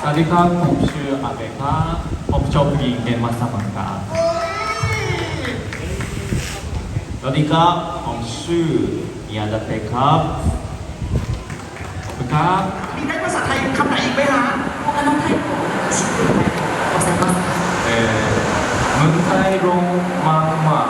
สวัสดีครับผมชื่ออาเบคาผมจบปีเดนมาสมังกาสวัสดีครับผมชื่อเนียดาเปครับขอบคุณครับมีได้ภาษาไทยคำไหนอีกไหมฮะพวกน้องไทยเออมืงไทยลงมากมาก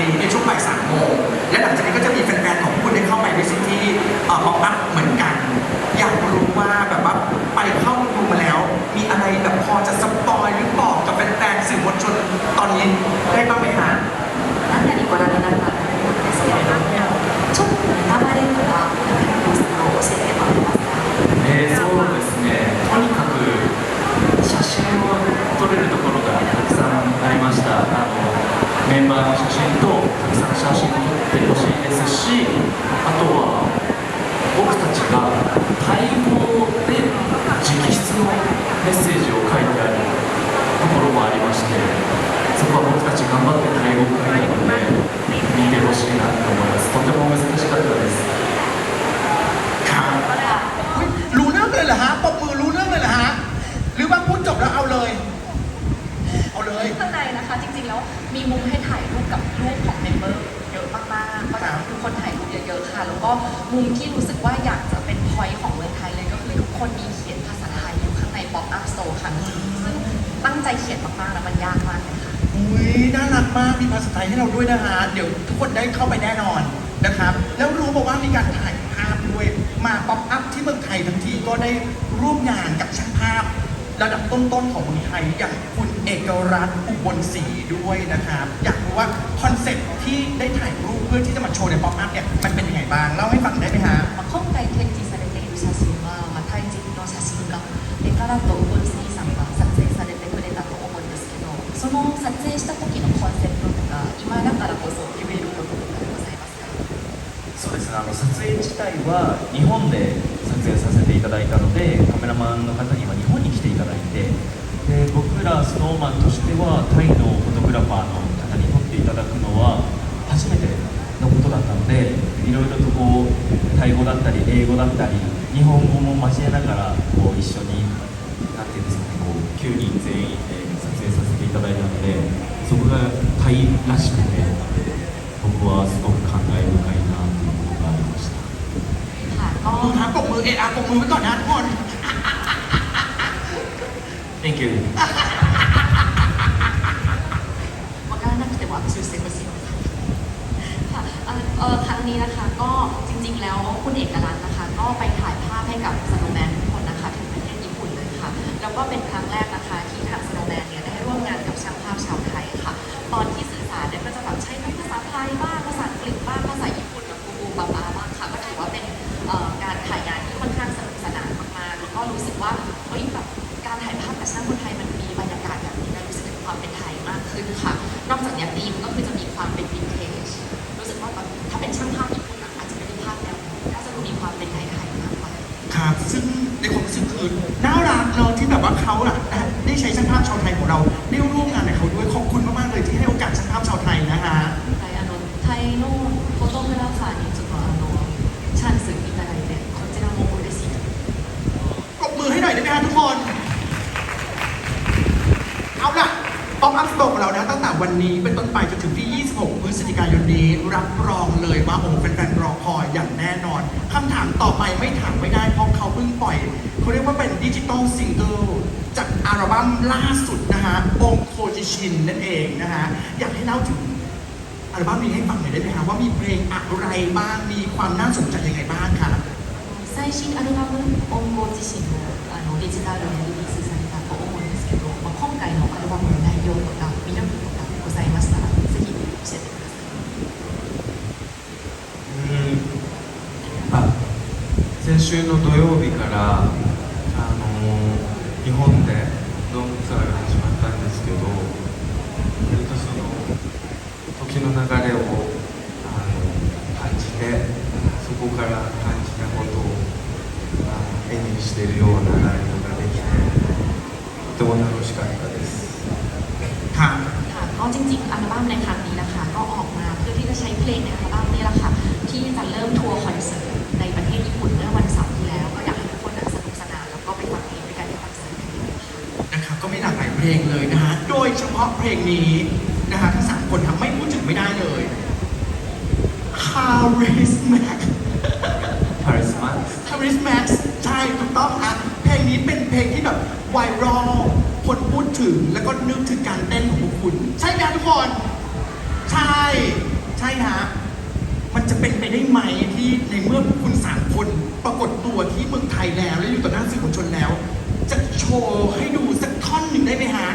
นี้ในช่วงบ่ายสามโมงและหลังจากนี้ก็จะมีแฟนๆของคุณได้เข้าไปวิสิตที่ป๊อปอัพเหมือนกัน อยากรู้ว่าแบบว่าไปเข้าดูมาแล้ว มีอะไรแบบพอจะสปอยหรือบอกกับแฟนๆสื่อมวลชนตอนนี้ได้บ้างไหมฮะ 何々ご覧になったと思うんですけれども、ちょっとネタバレとか中身のその教えてもらえますか？えー、そう メンバーの写真とたくさん写真を撮ってほしいですしあとは僕たちがタイ語で直筆のメッセージを書いてあるところもありましてそこは僕たち頑張ってタイ語を書いたので見てほしいなと思いますとても難しかったです ครับอุ๊ยรู้เรื่องเลยเหรอฮะปรบมือรู้เรื่องเลยเหรอฮะ หรือว่าพูดจบแล้วเอาเลย เอาเลย มีมุมให้ถ่ายรูปกับรูปของเมมเบอร์เยอะมากๆเพราะฉะนั้นทุกคนถ่ายรูปเยอะๆค่ะ แล้วก็มุมที่รู้สึกว่าอยากจะเป็นพอยต์ของเมืองไทยเลยก็คือทุกคนมีเขียนภาษาไทยอยู่ข้างใน Pop Up Store ค่ะซึ่งตั้งใจเขียนมากๆแล้วมันยากมากเลยค่ะอุ้ยน่ารักมากมีภาษาไทยให้เราด้วยนะฮะเดี๋ยวทุกคนได้เข้าไปแน่นอนนะครับ แล้วรู้บอกว่ามีการถ่ายภาพด้วยมาป๊อปอัพที่เมืองไทยทั้งทีก็ได้ร่วมงานกับช่างภาพ ระดับต้นๆของเมืองไทยอย่างคุณ เอกรัตน์อุบลศรีด้วยนะครับ อยากรู้ว่าคอนเซ็ปต์ที่ได้ถ่ายรูปเพื่อที่จะมาโชว์ในป๊อปอัพเนี่ยมันเป็นยังไงบ้างเล่าให้ฟังได้ไหมฮะ まあ今回展 結交えながらこう一緒になんていうんですかねこう9人全員で撮影させていただいたのでそこがタイらしくて僕はすごく感慨深いなということがありました ค่ะก็ มือครับปกมือเอะอะปกมือไว้ก่อนนะทุกคน Thank you わからなくても握手してほしいですค่ะเอ่อเอ่อครั้งนี้นะคะก็จริงๆแล้วคุณเอกรัตน์นะคะ ก็ไปถ่ายภาพ ให้กับสโนว์แมนทุกคนนะคะถึงประเทศญี่ปุ่นเลยค่ะ แล้วก็เป็นครั้งแรกนะคะที่ ได้ใช้ช่างภาพชาวไทยของเราได้ร่วมงานกับเขาด้วยขอบคุณมากๆเลยที่ให้โอกาสช่างภาพชาวไทยนะฮะ はい、あのタイのフォトグラファーにちょっとあのチャンスいただいてこちらも嬉しいです ปรบมือให้หน่อยได้ไหมฮะทุกคน เอาล่ะป๊อปอัพสโตร์ของเรานะตั้งแต่วันนี้เป็นต้นไปจนถึงที่ 26 พฤศจิกายนนี้ รับรองเลยว่าโอ้โหแฟนๆรอคอยอย่างแน่นอนคำถามต่อไปไม่ถามไม่ได้เพราะเขาเพิ่งปล่อย เขาเรียกว่าเป็นดิจิตอลซิงเกิล จากอัลบั้มล่าสุดนะฮะองโคจิชินนั่นเองนะฮะ อยากให้เล่าถึงอัลบั้มนี้ให้ฟังหน่อยได้ไหมคะว่ามีเพลงอะไรบ้าง มีความน่าสนใจยังไงบ้างคะ 最新アルバム「音号自身のあのデジタルでリリースされたと思うんですけど、まあ、今回のアルバムの内容とか魅力とかございましたらぜひ教えてくださいうんあ先週の土曜日からあの 日本でドームツアーが始まったんですけど割とその時の流れをあの感じてそこから感じたことをあの絵にしているようなライブができてとても楽しかったです。 ค่ะ ค่ะก็จริงๆ อัลบั้มในครั้งนี้นะคะ ก็ออกมาเพื่อที่จะใช้เพลงในอัลบั้มนี้แหละค่ะ ที่จะเริ่มทัวร์คอนเสิร์ต เพลงเลยนะฮะ โดยเฉพาะเพลงนี้นะฮะทั้งสามคนครับไม่พูดถึงไม่ได้เลย Charis Max Paris Max Charis Max ใช่ถูกต้องฮะเพลงนี้เป็นเพลงที่แบบไวรัลคนพูดถึงแล้วก็นึกถึงการเต้นของพวกคุณ ใช่ไหมฮะทุกคน ใช่ ใช่ฮะมันจะเป็นไปได้ไหมที่ในเมื่อคุณสามคนปรากฏตัวที่เมืองไทยแล้ว และอยู่ต่อหน้าสื่อมวลชนแล้ว จะโชว์ให้ดูสักท่อนหนึ่งได้ไหมฮะ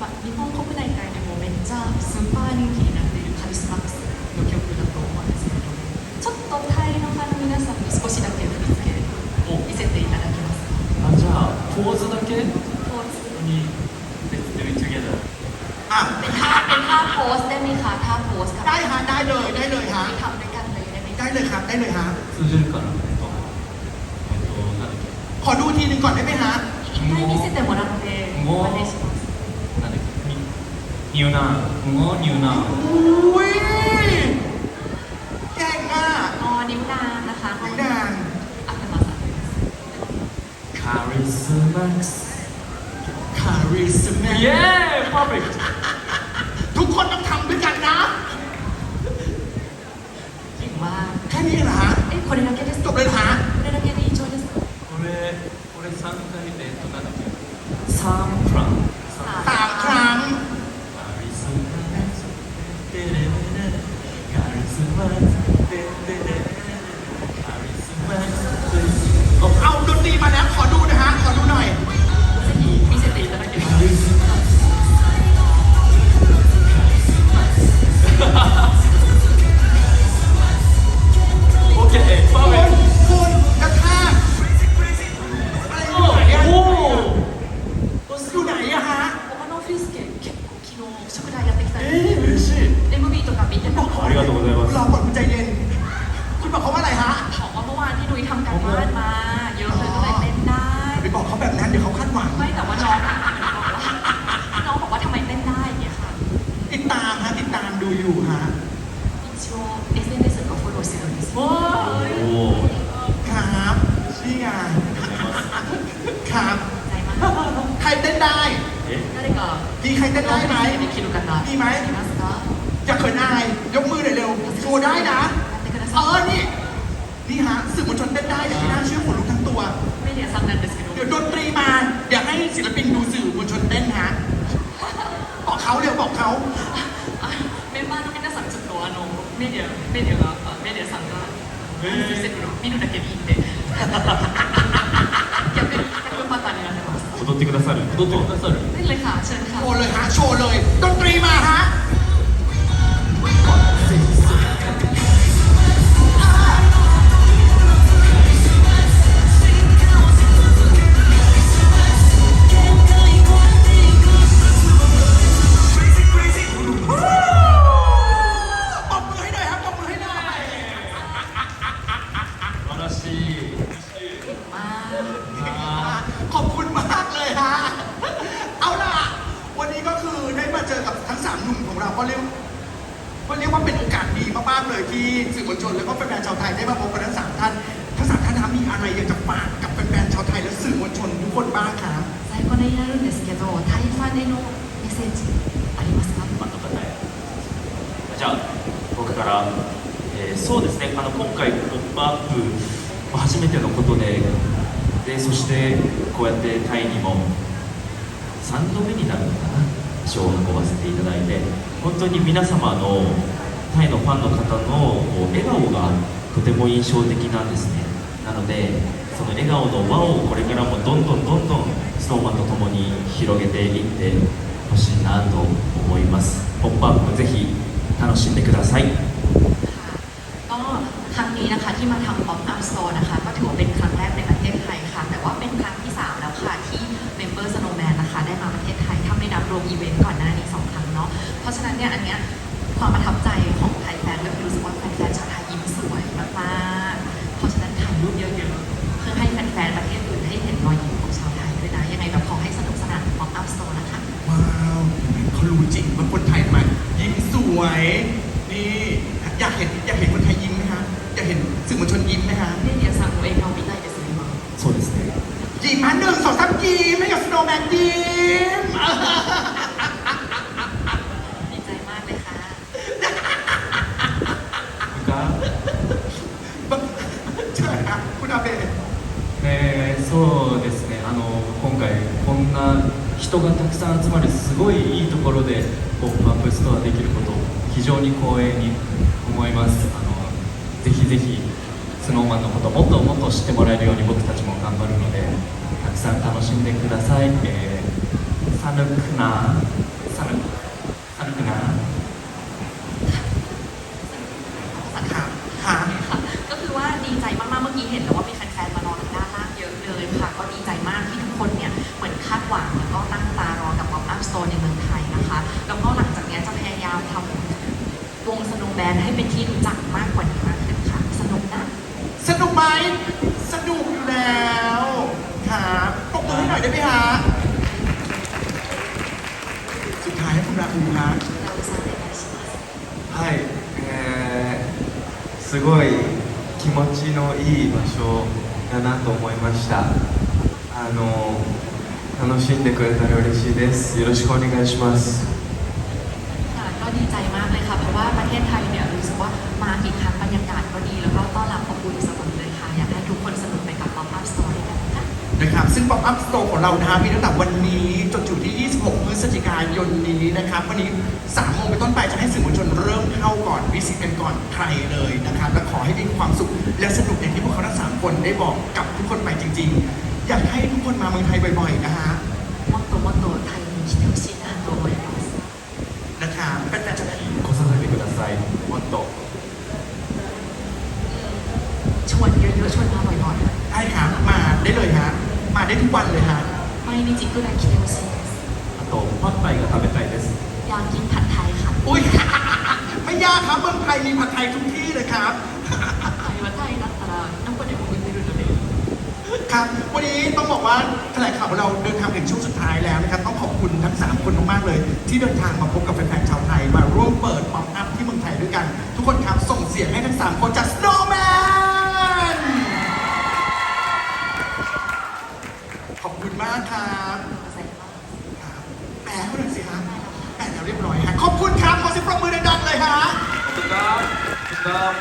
まあ、日本国内外でもめっちゃスーパー人気になっているカリスマックスの曲だと思うんですけれどもちょっとタイのファンの皆さんに少しだけ振り付けを見せていただけますかあじゃあポーズだけにポーズ Let's do it together อ่ะ เป็นท่าเป็นท่าโพสได้ไหมคะท่าโพสค่ะ ได้ฮะได้เลยได้เลยฮะ ที่ทำด้วยกันเลยได้ไหม ได้เลยครับได้เลยฮะ 通じるかな ขอดูทีหนึ่งก่อนได้ไหมฮะ 一回見せてもらってお願いしますなんだっけニニューナーもうニューナー อุ้ยเก่งอ่ะ งอนิ้วนางนะคะ นิ้วนาง อัตมาส カリスマックス คาริสแม Yeah perfect ทุกคนต้องทำด้วยกันนะ เก่งมาก แค่นี้เหรอฮะ เอ๊ะこれだけです Tom. เดี๋ให้ศิลปินดูสื่อมวลชนเต้นฮะบอกเขาเดี๋ยวบอกเขาเมมメンバーの皆さんちょっとあのメディアメディアがあメディアさんが何してくるの見るだけでいいんでมに逆パターンになってます踊ってくださる踊ってくださるเล่นเลยค่ะเชิญค่ะ โชว์เลยฮะ โชว์เลยดนตรีมาฮะ そうですね。あの今回「ポップアップ初めてのことででそしてこうやってタイにも3度目になるのかな。足を運ばせていただいて本当に皆様のタイのファンの方の笑顔がとても印象的なんですね。なのでその笑顔の輪をこれからもどんどんどんどん SnowMan と共に広げていってほしいなと思います「ポップアップぜひ楽しんでください。 ก็ครั้งนี้นะคะที่มาทำ Pop Up Store นะคะก็ถือว่าเป็นครั้งแรกในประเทศไทยค่ะ แต่ว่าเป็นครั้งที่ 3 แล้วค่ะ ที่ Member Snowman นะคะได้มาประเทศไทยถ้าไม่นับรวมอีเวนต์ก่อนหน้านี้สองครั้งเนาะเพราะฉะนั้นเนี่ยอันเนี้ยความประทับใจของไทยแฟนก็คือรู้สึกว่าแฟนๆชาวไทยยิ้มสวยมากๆเพราะฉะนั้นถ่ายรูปเยอะๆเพื่อให้แฟนๆประเทศอื่นได้เห็นรอยยิ้มของชาวไทยด้วยนะยังไงแบบขอให้สนุกสนาน Pop Up Store นะคะว้าวเขารู้จริงว่าคนไทยทำไมยิ้มสวยนี่ อยากเห็นอยากเห็นคนไทยยิ้มไหมฮะ อยากเห็นสื่อมวลชนยิ้มไหมฮะ メディアさんの笑顔見たいですね今そうですね ยิ้มมาหนึ่งสองสามยิ้มให้กับสโนว์แมนยิ้ม ดีใจมากเลยค่ะ เชิญครับคุณอาเบะ えーそうですねあの今回こんな人がたくさん集まるすごいいいところでポップアップストアできること非常に光栄に 思います。あのぜひぜひ SnowMan のことをもっともっと知ってもらえるように僕たちも頑張るのでたくさん楽しんでください、えー、サヌクナサ สนุกไหมสนุกอยู่แล้วครับปรบมือให้หน่อยได้ไหมฮะ สุดท้ายให้คุณราอูฮะ เราสร้างรายได้しますはい、えー、すごい気持ちのいい場所だなと思いましたあの楽しんでくれたら嬉しいですよろしくお願いします ค่ะก็ดีใจมากเลยค่ะ เพราะว่าประเทศไทยเนี่ยรู้สึกว่ามากี่ครั้งบรรยากาศก็ดี แล้วก็ต้อนรับอบอุ่น นะคะ นะครับซึ่ง Pop Up Store ของเรานะฮะมีตั้งแต่วันนี้จนถึงที่ 26 พฤศจิกายนนี้นะครับ วันนี้3โมงเป็นต้นไปจะให้สื่อมวลชนเริ่มเข้าก่อนวิสิตกันก่อนใครเลยนะครับ และขอให้มีความสุขและสนุกอย่างที่พวกเขาทั้งสามคนได้บอกกับทุกคนไปจริง ๆ อยากให้ทุกคนมาเมืองไทยบ่อยๆนะฮะ もっともっとタイに来てほしいなと思います。 นะครับเป็นแฟนๆจะได้ 来させてくださいもっとชวนเยอะๆชวนมาบ่อย ได้ครับมาได้เลยฮะ มาได้ทุกวันเลยฮะ ๆ毎日くらい来てほしいです。あとパッタイが食べたいです อยากกินผัดไทยค่ะ อุ้ย ไม่ยากครับเมืองไทยมีผัดไทยทุกที่เลยครับ ผัดไทยはタイだったらどこでも売ってるので ครับ วันนี้ต้องบอกว่าแถลงข่าวของเราเดินทางถึงช่วงสุดท้ายแล้วนะครับ ต้องขอบคุณทั้ง 3 คนมากๆเลย ที่เดินทางมาพบกับแฟนๆชาวไทย มาร่วมเปิดป๊อปอัพที่เมืองไทยด้วยกัน ทุกคนครับส่งเสียง างครับแปะคนหนึ่งสิฮะแปะแล้วเรียบร้อยฮะขอบคุณครับ ขอสิยปรบมือดังๆเลยฮะครับครับ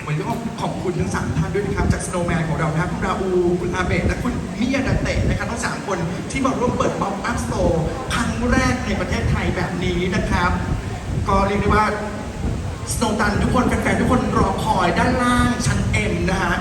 เหมือนต้อขอบคุณทั้งสามท่านด้วยนะครับ จากสโนว์แมนของเรานะครับคุณราอู คุณอาเบะและคุณมิยาดเตะนะครับทั้งสามคนที่มาร่วมเปิดบ๊อปอัพสโตร์ครั้งแรกในประเทศไทยแบบนี้นะครับ ก็เรียกได้ว่าสโนตันทุกคนแฟนๆทุกคนรอคอยด้านล่างชั้นเอ็มนะฮะ